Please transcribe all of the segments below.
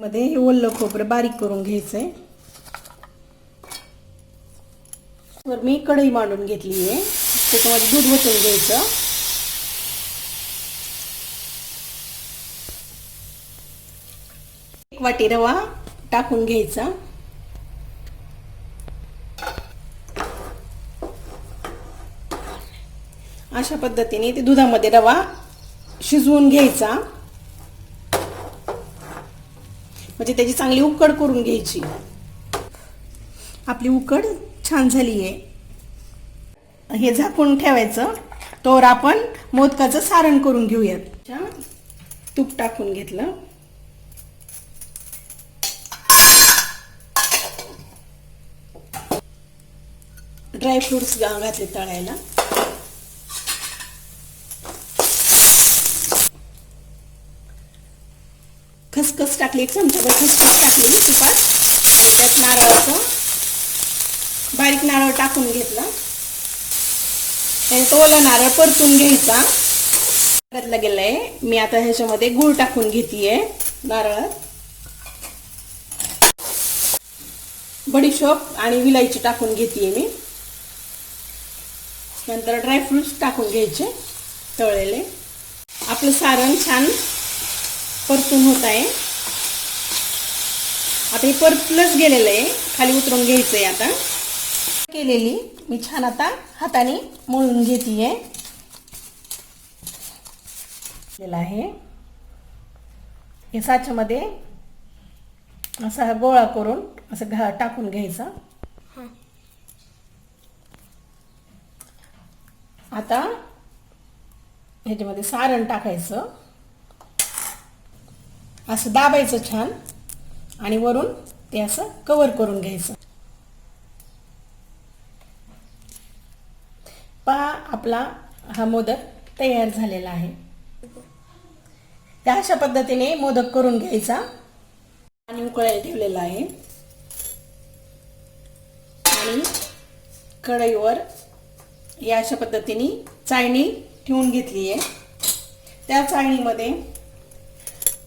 मध्ये हे ओलं खोबरं बारीक करून घ्यायचंय. वर मी कढई मांडून घेतली आहे. त्याच्यामध्ये दूध वचून घ्यायचं. एक वाटी रवा टाकून घ्यायचा. अशा पद्धतीने ते दुधामध्ये रवा शिजवून घ्यायचा. म्हणजे त्याची चांगली उकड करून घ्यायची. आपली उकड छान झाली आहे हे झाकून ठेवायचं. तोवर आपण मोदकाचं सारण करून घेऊयात. तूप टाकून घेतलं. ड्रायफ्रुट्स घातले तळायला. खसखस टाकली एक चमचाभर खसखस टाकली तुपात. आणि त्यात नारळाचं बारीक नारळ टाकून घेतला. त्याने तो ओला नारळ परतून घ्यायचा. घातला गेलाय मी आता ह्याच्यामध्ये गूळ टाकून घेतीये नारळात. बडीशोप आणि विलायची टाकून घेतीये मी. नंतर ड्रायफ्रुट्स टाकून घ्यायचे तळलेले. आपलं सारण छान परतून होत आहे. आता हे परतलंच गेलेलं आहे. खाली उतरून घ्यायचं आहे आता. केलेली. मी छान आता हाताने मळून केलेला आहे. हे साच्यामध्ये असा गोळा करून असं घा टाकून घ्यायचा. आता ह्याच्यामध्ये सारण टाकायचं. असं दाबायचं छान. आणि वरून ते असं कवर करून घ्यायचं. पहा आपला हा मोदक तयार झालेला आहे. त्या अशा पद्धतीने मोदक करून घ्यायचा. आणि उकळायला ठेवलेला आहे. आणि कढईवर या अशा पद्धतीने चाळणी ठेवून घेतली आहे. त्या चाळणीमध्ये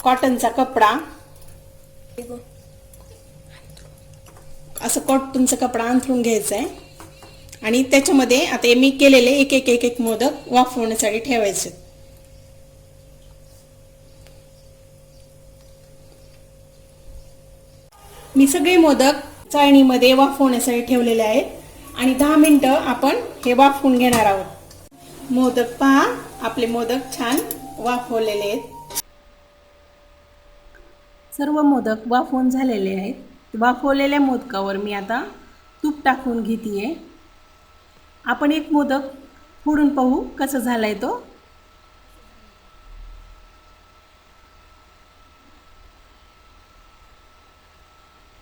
कॉटनचा कपडा. असं कॉटनचा कपडा अंथरून घ्यायचा आहे आणि त्याच्यामध्ये आता मी केलेले एक एक एक एक मोदक वाफवण्यासाठी ठेवायचे. मी सगळे मोदक चाळणीमध्ये वाफवण्यासाठी ठेवलेले आहेत. आणि दहा मिनटं आपण हे वाफवून घेणार आहोत. मोदक पहा आपले मोदक छान वाफवलेले आहेत. सर्व मोदक वाफवून झालेले आहेत. वाफवलेल्या मोदकावर मी आता तूप टाकून घेते आपण एक मोदक फोडून पाहू कसं झालाय तो.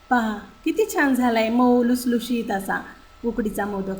पहा किती छान झालाय मऊ लुसलुशीत असा उकडीचा मोदक.